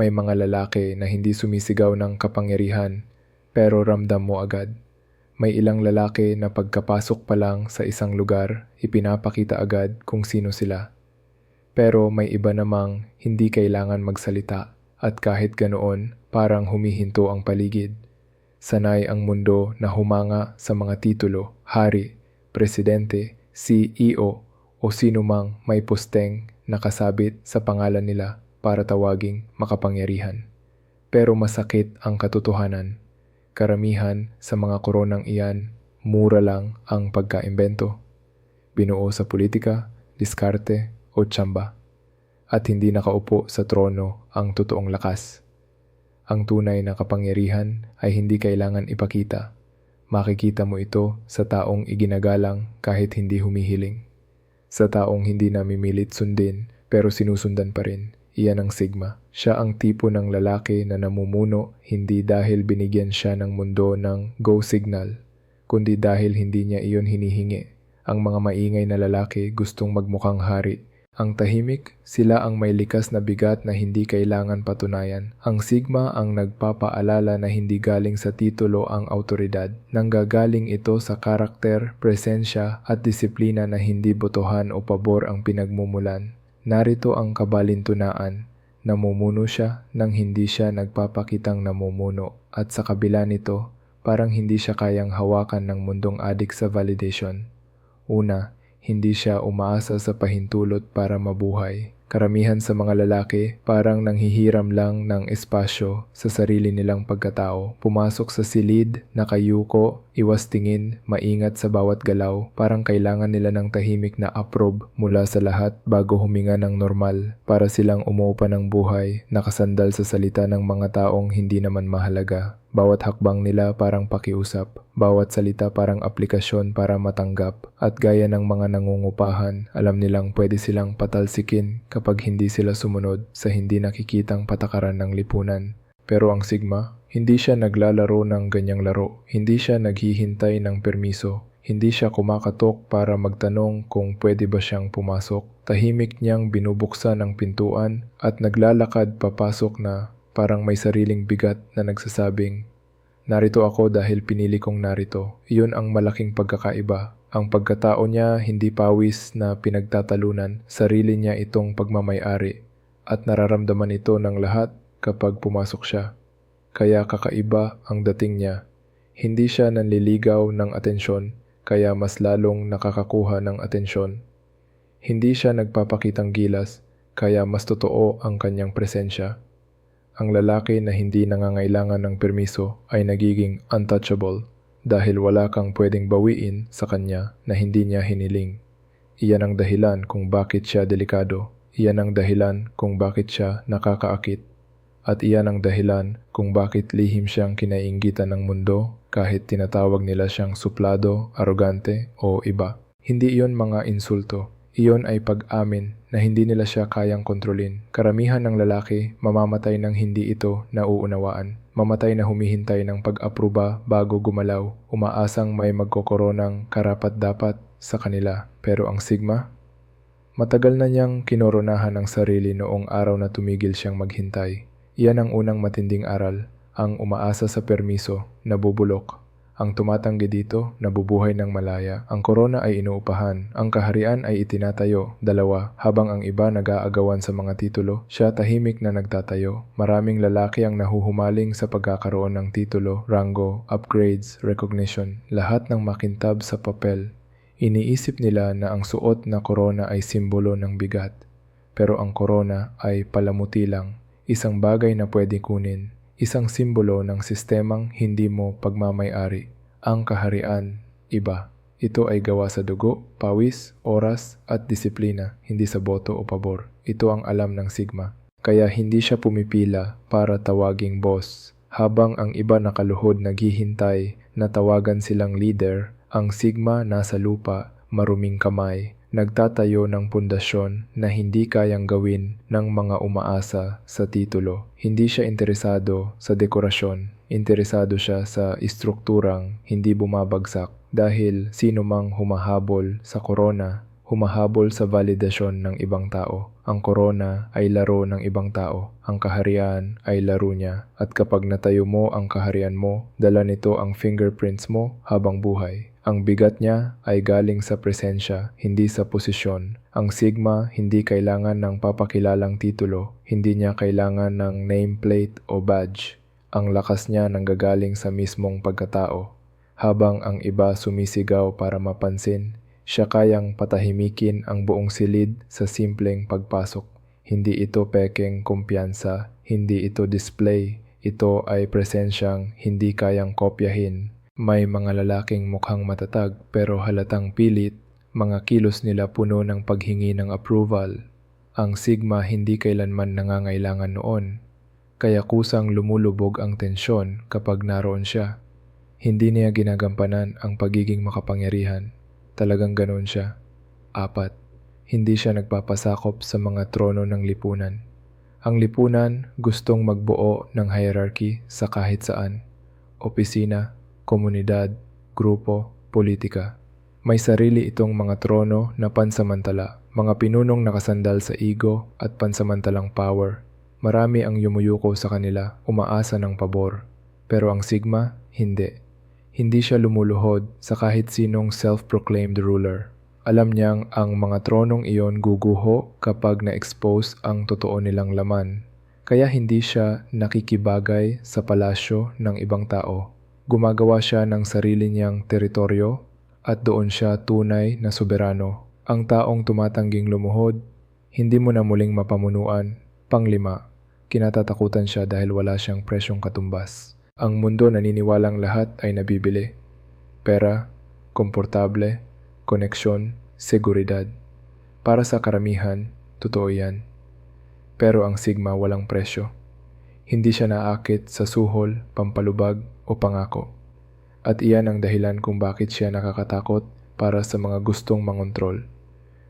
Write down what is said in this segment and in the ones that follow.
May mga lalaki na hindi sumisigaw ng kapangyarihan pero ramdam mo agad. May ilang lalaki na pagkapasok pa lang sa isang lugar, ipinapakita agad kung sino sila. Pero may iba namang hindi kailangan magsalita at kahit ganoon parang humihinto ang paligid. Sanay ang mundo na humanga sa mga titulo, hari, presidente, CEO o sino mang may posteng nakasabit sa pangalan nila para tawaging makapangyarihan. Pero masakit ang katotohanan. Karamihan sa mga koronang iyan, mura lang ang pagkaimbento. Binuo sa politika, diskarte o tsamba. At hindi nakaupo sa trono ang totoong lakas. Ang tunay na kapangyarihan ay hindi kailangan ipakita. Makikita mo ito sa taong iginagalang kahit hindi humihiling. Sa taong hindi namimilit sundin pero sinusundan pa rin. Iyan ang Sigma. Siya ang tipo ng lalaki na namumuno hindi dahil binigyan siya ng mundo ng go signal, kundi dahil hindi niya iyon hinihingi. Ang mga maingay na lalaki gustong magmukhang hari. Ang tahimik, sila ang may likas na bigat na hindi kailangan patunayan. Ang Sigma ang nagpapaalala na hindi galing sa titulo ang autoridad. Nanggagaling ito sa karakter, presensya at disiplina na hindi botohan o pabor ang pinagmumulan. Narito ang kabalintunaan. Namumuno siya nang hindi siya nagpapakitang namumuno at sa kabila nito, parang hindi siya kayang hawakan ng mundong adik sa validation. Una, hindi siya umaasa sa pahintulot para mabuhay. Karamihan sa mga lalaki parang nanghihiram lang ng espasyo sa sarili nilang pagkatao. Pumasok sa silid, nakayuko, iwas tingin, maingat sa bawat galaw. Parang kailangan nila ng tahimik na approbe mula sa lahat bago huminga ng normal. Para silang umuupa ng buhay, nakasandal sa salita ng mga taong hindi naman mahalaga. Bawat hakbang nila parang pakiusap, bawat salita parang aplikasyon para matanggap, at gaya ng mga nangungupahan, alam nilang pwede silang patalsikin kapag hindi sila sumunod sa hindi nakikitang patakaran ng lipunan. Pero ang Sigma, hindi siya naglalaro ng ganyang laro, hindi siya naghihintay ng permiso, hindi siya kumakatok para magtanong kung pwede ba siyang pumasok. Tahimik niyang binubuksan ang pintuan at naglalakad papasok na Parang may sariling bigat na nagsasabing, Narito ako dahil pinili kong narito. Iyon ang malaking pagkakaiba. Ang pagkatao niya hindi pawis na pinagtatalunan, sarili niya itong pagmamayari. At nararamdaman ito ng lahat kapag pumasok siya. Kaya kakaiba ang dating niya. Hindi siya nanliligaw ng atensyon, kaya mas lalong nakakakuha ng atensyon. Hindi siya nagpapakitang gilas, kaya mas totoo ang kanyang presensya ang lalaki na hindi nangangailangan ng permiso ay nagiging untouchable dahil wala kang pwedeng bawiin sa kanya na hindi niya hiniling. Iyan ang dahilan kung bakit siya delikado. Iyan ang dahilan kung bakit siya nakakaakit. At iyan ang dahilan kung bakit lihim siyang kinainggitan ng mundo kahit tinatawag nila siyang suplado, arogante o iba. Hindi iyon mga insulto. Iyon ay pag-amin na hindi nila siya kayang kontrolin. Karamihan ng lalaki mamamatay ng hindi ito nauunawaan. Mamatay na humihintay ng pag-apruba bago gumalaw, umaasang may magkokoronang karapat-dapat sa kanila. Pero ang Sigma, matagal na niyang kinoronahan ang sarili noong araw na tumigil siyang maghintay. Iyan ang unang matinding aral, ang umaasa sa permiso, nabubulok, ang tumatanggi dito, nabubuhay ng malaya. Ang korona ay inuupahan. Ang kaharian ay itinatayo, dalawa, habang ang iba nag-aagawan sa mga titulo. Siya tahimik na nagtatayo. Maraming lalaki ang nahuhumaling sa pagkakaroon ng titulo, rango, upgrades, recognition. Lahat ng makintab sa papel. Iniisip nila na ang suot na korona ay simbolo ng bigat. Pero ang korona ay palamuti lang, isang bagay na pwede kunin isang simbolo ng sistemang hindi mo pagmamayari. Ang kaharian, iba. Ito ay gawa sa dugo, pawis, oras, at disiplina, hindi sa boto o pabor. Ito ang alam ng Sigma. Kaya hindi siya pumipila para tawaging boss. Habang ang iba nakaluhod naghihintay na tawagan silang leader, ang Sigma nasa lupa, maruming kamay, nagtatayo ng pundasyon na hindi kayang gawin ng mga umaasa sa titulo. Hindi siya interesado sa dekorasyon, interesado siya sa istrukturang hindi bumabagsak dahil sino mang humahabol sa korona, humahabol sa validasyon ng ibang tao. Ang korona ay laro ng ibang tao. Ang kaharian ay laro niya. At kapag natayo mo ang kaharian mo, dala nito ang fingerprints mo habang buhay. Ang bigat niya ay galing sa presensya, hindi sa posisyon. Ang Sigma hindi kailangan ng papakilalang titulo, hindi niya kailangan ng nameplate o badge. Ang lakas niya nanggagaling sa mismong pagkatao. Habang ang iba sumisigaw para mapansin, siya kayang patahimikin ang buong silid sa simpleng pagpasok. Hindi ito pekeng kumpiyansa, hindi ito display, ito ay presensyang hindi kayang kopyahin. May mga lalaking mukhang matatag pero halatang pilit, mga kilos nila puno ng paghingi ng approval. Ang Sigma hindi kailanman nangangailangan noon, kaya kusang lumulubog ang tensyon kapag naroon siya. Hindi niya ginagampanan ang pagiging makapangyarihan. Talagang ganoon siya. Apat, hindi siya nagpapasakop sa mga trono ng lipunan. Ang lipunan gustong magbuo ng hierarchy sa kahit saan. Opisina, komunidad, grupo, politika. May sarili itong mga trono na pansamantala, mga pinunong nakasandal sa ego at pansamantalang power. Marami ang yumuyuko sa kanila, umaasa ng pabor. Pero ang Sigma, hindi. Hindi siya lumuluhod sa kahit sinong self-proclaimed ruler. Alam niyang ang mga tronong iyon guguho kapag na-expose ang totoo nilang laman. Kaya hindi siya nakikibagay sa palasyo ng ibang tao. Gumagawa siya ng sarili niyang teritoryo at doon siya tunay na soberano. Ang taong tumatangging lumuhod, hindi mo na muling mapamunuan. Panglima, kinatatakutan siya dahil wala siyang presyong katumbas. Ang mundo naniniwalang lahat ay nabibili. Pera, komportable, koneksyon, seguridad. Para sa karamihan, totoo yan. Pero ang Sigma walang presyo. Hindi siya naakit sa suhol, pampalubag o pangako. At iyan ang dahilan kung bakit siya nakakatakot para sa mga gustong mangontrol.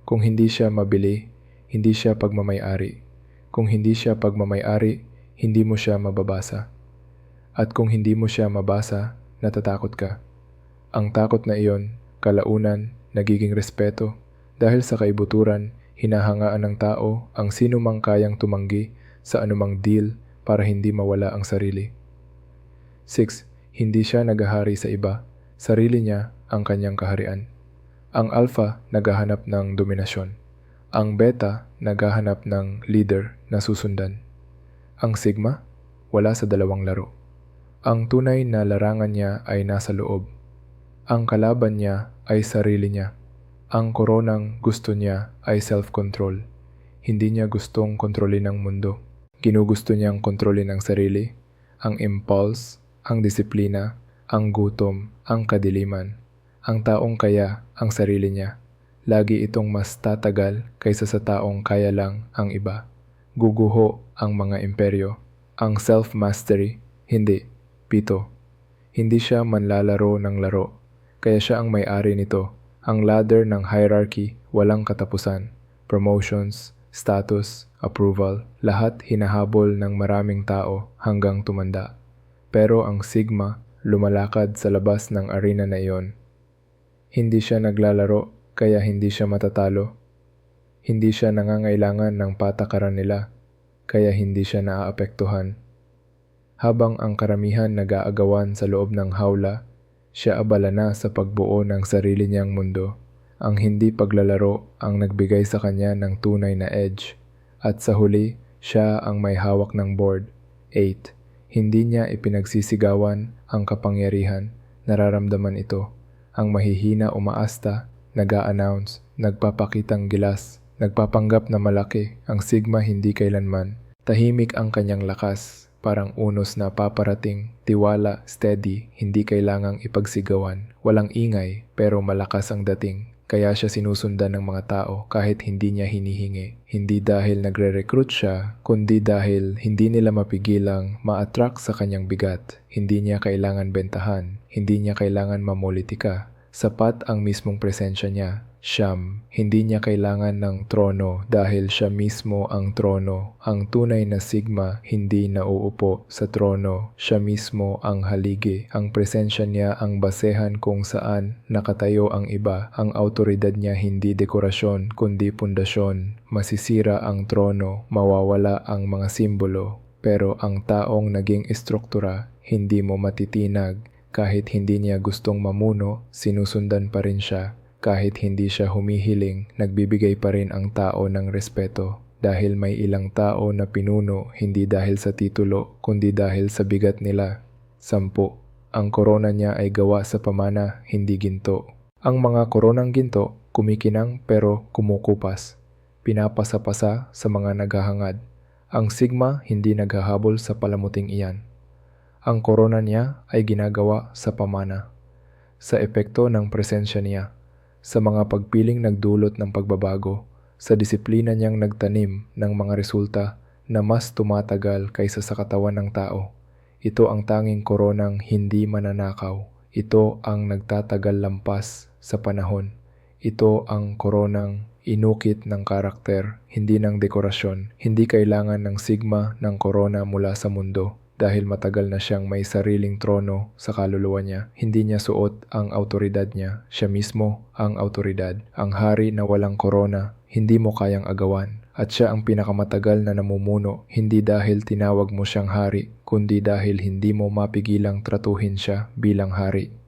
Kung hindi siya mabili, hindi siya pagmamayari. Kung hindi siya pagmamayari, hindi mo siya mababasa. At kung hindi mo siya mabasa, natatakot ka. Ang takot na iyon, kalaunan, nagiging respeto, dahil sa kaibuturan, hinahangaan ng tao ang sino mang kayang tumanggi sa anumang deal para hindi mawala ang sarili. 6. Hindi siya nagahari sa iba, sarili niya ang kanyang kaharian. Ang alpha naghahanap ng dominasyon. Ang beta naghahanap ng leader na susundan. Ang sigma, wala sa dalawang laro. Ang tunay na larangan niya ay nasa loob. Ang kalaban niya ay sarili niya. Ang koronang gusto niya ay self-control. Hindi niya gustong kontrolin ang mundo. Ginugusto niyang kontrolin ang sarili, ang impulse, ang disiplina, ang gutom, ang kadiliman. Ang taong kaya ang sarili niya. Lagi itong mas tatagal kaysa sa taong kaya lang ang iba. Guguho ang mga imperyo. Ang self-mastery, hindi. Pito. Hindi siya manlalaro ng laro. Kaya siya ang may-ari nito. Ang ladder ng hierarchy walang katapusan. Promotions, status, approval, lahat hinahabol ng maraming tao hanggang tumanda. Pero ang Sigma lumalakad sa labas ng arena na iyon. Hindi siya naglalaro kaya hindi siya matatalo. Hindi siya nangangailangan ng patakaran nila kaya hindi siya naaapektuhan. Habang ang karamihan nag-aagawan sa loob ng hawla, siya abala na sa pagbuo ng sarili niyang mundo. Ang hindi paglalaro ang nagbigay sa kanya ng tunay na edge. At sa huli, siya ang may hawak ng board. 8. Hindi niya ipinagsisigawan ang kapangyarihan, nararamdaman ito. Ang mahihina umaasta, nag-a-announce, nagpapakitang gilas, nagpapanggap na malaki, ang sigma hindi kailanman. Tahimik ang kanyang lakas, parang unos na paparating, tiwala, steady, hindi kailangang ipagsigawan. Walang ingay, pero malakas ang dating. Kaya siya sinusundan ng mga tao kahit hindi niya hinihingi. Hindi dahil nagre-recruit siya, kundi dahil hindi nila mapigilang ma-attract sa kanyang bigat. Hindi niya kailangan bentahan, hindi niya kailangan mamolitika. Sapat ang mismong presensya niya. Siyam, hindi niya kailangan ng trono dahil siya mismo ang trono. Ang tunay na sigma hindi nauupo sa trono. Siya mismo ang haligi. Ang presensya niya ang basehan kung saan nakatayo ang iba. Ang autoridad niya hindi dekorasyon kundi pundasyon. Masisira ang trono, mawawala ang mga simbolo. Pero ang taong naging estruktura, hindi mo matitinag. Kahit hindi niya gustong mamuno, sinusundan pa rin siya. Kahit hindi siya humihiling, nagbibigay pa rin ang tao ng respeto. Dahil may ilang tao na pinuno hindi dahil sa titulo, kundi dahil sa bigat nila. Sampu. Ang korona niya ay gawa sa pamana, hindi ginto. Ang mga koronang ginto, kumikinang pero kumukupas. Pinapasa-pasa sa mga naghahangad. Ang sigma hindi naghahabol sa palamuting iyan. Ang korona niya ay ginagawa sa pamana. Sa epekto ng presensya niya sa mga pagpiling nagdulot ng pagbabago, sa disiplina niyang nagtanim ng mga resulta na mas tumatagal kaysa sa katawan ng tao. Ito ang tanging koronang hindi mananakaw. Ito ang nagtatagal lampas sa panahon. Ito ang koronang inukit ng karakter, hindi ng dekorasyon. Hindi kailangan ng sigma ng korona mula sa mundo dahil matagal na siyang may sariling trono sa kaluluwa niya. Hindi niya suot ang autoridad niya. Siya mismo ang autoridad. Ang hari na walang korona, hindi mo kayang agawan. At siya ang pinakamatagal na namumuno, hindi dahil tinawag mo siyang hari, kundi dahil hindi mo mapigilang tratuhin siya bilang hari.